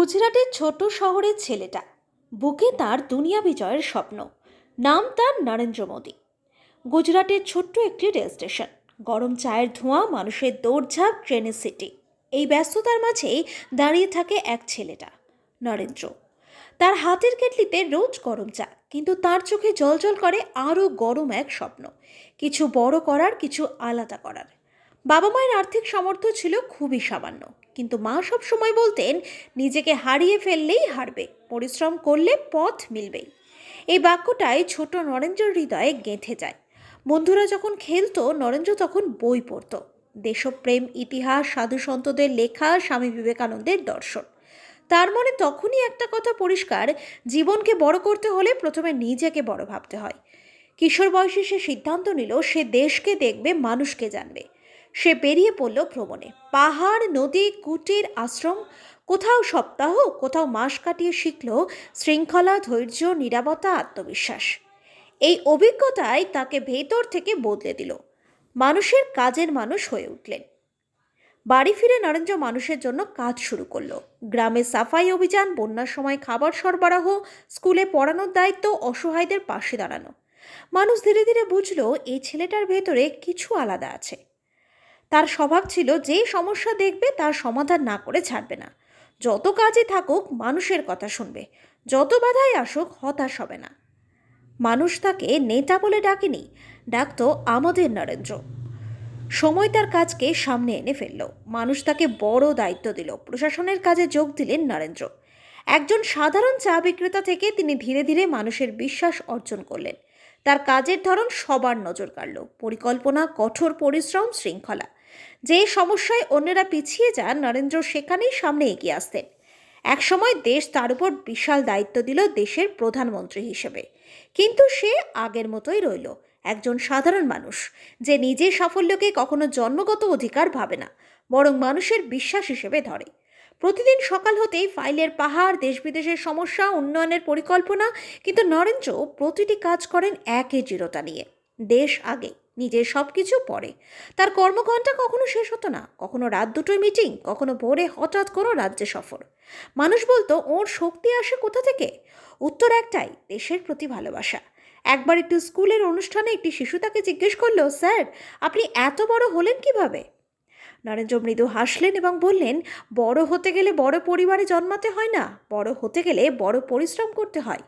গুজরাটের ছোট শহরের ছেলেটা। বুকে তার দুনিয়া বিজয়ের স্বপ্ন। নাম তার নরেন্দ্র মোদী। গুজরাটের ছোট্ট একটি রেল স্টেশন। গরম চায়ের ধোঁয়া, মানুষের দৌড়ঝাঁপ, ট্রেনের সিটি। এই ব্যস্ততার মাঝেই দাঁড়িয়ে থাকে এক ছেলেটা, নরেন্দ্র। তার হাতের কেটলিতে রোজ গরম চা, কিন্তু তার চোখে জলজল করে আরও গরম এক স্বপ্ন। কিছু বড় করার, কিছু আলাদা করার। বাবা মায়ের আর্থিক সামর্থ্য ছিল খুবই সামান্য। কিন্তু মা সব সময় বলতেন, নিজেকে হারিয়ে ফেললেই হারবে, পরিশ্রম করলে পথ মিলবেই। এই বাক্যটাই ছোট নরেন্দ্রের হৃদয়ে গেঁথে যায়। বন্ধুরা যখন খেলতো, নরেন্দ্র তখন বই পড়তো। দেশপ্রেম, ইতিহাস সাধু সন্তদের লেখা, স্বামী বিবেকানন্দের দর্শন। তার মনে তখনই একটা কথা পরিষ্কার, জীবনকে বড় করতে হলে প্রথমে নিজেকে বড় ভাবতে হয়। কিশোর বয়সে সে সিদ্ধান্ত নিল, সে দেশকে দেখবে, মানুষকে জানবে। সে বেরিয়ে পড়ল ভ্রমণে। পাহাড়, নদী, কুটির, আশ্রম, কোথাও সপ্তাহ, কোথাও মাস কাটিয়ে শিখল শৃঙ্খলা, ধৈর্য, নিরাপত্তা, আত্মবিশ্বাস। এই অভিজ্ঞতাই তাকে ভেতর থেকে বদলে দিল। মানুষের কাজের মানুষ হয়ে উঠলেন। বাড়ি ফিরে নরেন্দ্র মানুষের জন্য কাজ শুরু করল। গ্রামে সাফাই অভিযান, বন্যার সময় খাবার সরবরাহ, স্কুলে পড়ানোর দায়িত্ব, অসহায়দের পাশে দাঁড়ানো। মানুষ ধীরে ধীরে বুঝলো, এই ছেলেটার ভেতরে কিছু আলাদা আছে। তার স্বভাব ছিল যে সমস্যা দেখবে, তার সমাধান না করে ছাড়বে না। যত কাজে থাকুক, মানুষের কথা শুনবে। যত বাধাই আসুক, হতাশ হবে না। মানুষ তাকে নেতা বলে ডাকেনি, ডাকতো আমাদের নরেন্দ্র। সময় তার কাজকে সামনে এনে ফেলল। মানুষ তাকে বড় দায়িত্ব দিল। প্রশাসনের কাজে যোগ দিলেন নরেন্দ্র। একজন সাধারণ চা বিক্রেতা থেকে তিনি ধীরে ধীরে মানুষের বিশ্বাস অর্জন করলেন। তার কাজের ধরন সবার নজর কাড়ল। পরিকল্পনা, কঠোর পরিশ্রম, শৃঙ্খলা। যে সমস্যায় অন্যরা পিছিয়ে যান, নরেন্দ্র সেখানেই সামনে এগিয়ে আসতেন। একসময় দেশ তার উপর বিশাল দায়িত্ব দিল দেশের প্রধানমন্ত্রী হিসেবে। কিন্তু সে আগের মতোই রইল, একজন সাধারণ মানুষ, যে নিজের সাফল্যকে কখনো জন্মগত অধিকার ভাবে না, বরং মানুষের বিশ্বাস হিসেবে ধরে। প্রতিদিন সকাল হতেই ফাইলের পাহাড় দেশ বিদেশের সমস্যা, উন্নয়নের পরিকল্পনা, কিন্তু নরেন্দ্র প্রতিটি কাজ করেন একই দৃঢ়তা নিয়ে, দেশ আগে। নিজের সব কিছু পরে তার কর্মঘণ্টা কখনো শেষ হতো না, কখনো রাত দুটোই মিটিং কখনো ভোরে হঠাৎ কোনো রাজ্যে সফর। মানুষ বলতো, ওর শক্তি আসে কোথা থেকে? উত্তর একটাই, দেশের প্রতি ভালোবাসা। একবার একটু স্কুলের অনুষ্ঠানে একটি শিশু তাকে জিজ্ঞেস করল, স্যার, আপনি এত বড় হলেন কীভাবে? নরেন্দ্র মৃদু হাসলেন এবং বললেন, বড় হতে গেলে বড় পরিবারে জন্মাতে হয় না, বড় হতে গেলে বড় পরিশ্রম করতে হয়।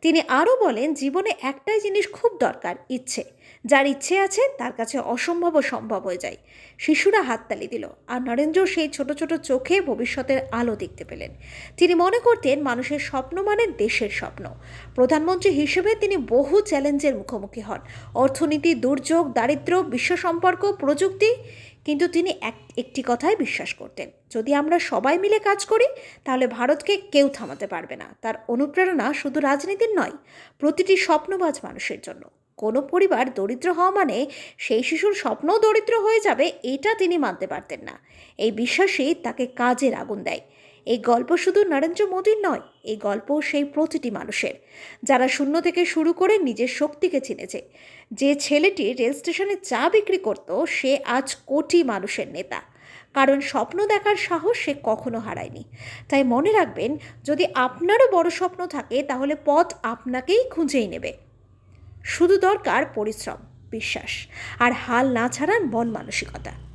তিনি আরও বলেন, জীবনে একটাই জিনিস খুব দরকার, ইচ্ছে। যার ইচ্ছে আছে, তার কাছে অসম্ভবও সম্ভব হয়ে যায়। শিশুরা হাততালি দিল, আর নরেন্দ্র সেই ছোট ছোট চোখে ভবিষ্যতের আলো দেখতে পেলেন। তিনি মনে করতেন, মানুষের স্বপ্ন মানে দেশের স্বপ্ন। প্রধানমন্ত্রী হিসেবে তিনি বহু চ্যালেঞ্জের মুখোমুখি হন। অর্থনীতি, দুর্যোগ, দারিদ্র্য, বিশ্ব সম্পর্ক, প্রযুক্তি কিন্তু তিনি এক, একটি কথায় বিশ্বাস করতেন। যদি আমরা সবাই মিলে কাজ করি, তাহলে ভারতকে কেউ থামাতে পারবে না। তার অনুপ্রেরণা শুধু রাজনীতির নয়, প্রতিটি স্বপ্নবাজ মানুষের জন্য। কোনো পরিবার দরিদ্র হওয়া মানে সেই শিশুর স্বপ্নও দরিদ্র হয়ে যাবে, এটা তিনি মানতে পারতেন না। এই বিশ্বাসেই তাকে কাজের আগুন দেয়। এই গল্প শুধু নরেন্দ্র মোদীর নয়, এই গল্প সেই প্রতিটি মানুষের। যারা শূন্য থেকে শুরু করে নিজের শক্তিকে চিনেছে। যে ছেলেটি রেল স্টেশনে চা বিক্রি করত, সে আজ কোটি মানুষের নেতা। কারণ স্বপ্ন দেখার সাহস সে কখনো হারায়নি। তাই মনে রাখবেন, যদি আপনারও বড় স্বপ্ন থাকে, তাহলে পথ আপনাকেই খুঁজেই নেবে। শুধু দরকার পরিশ্রম, বিশ্বাস। আর হাল না ছাড়ার মন মানসিকতা।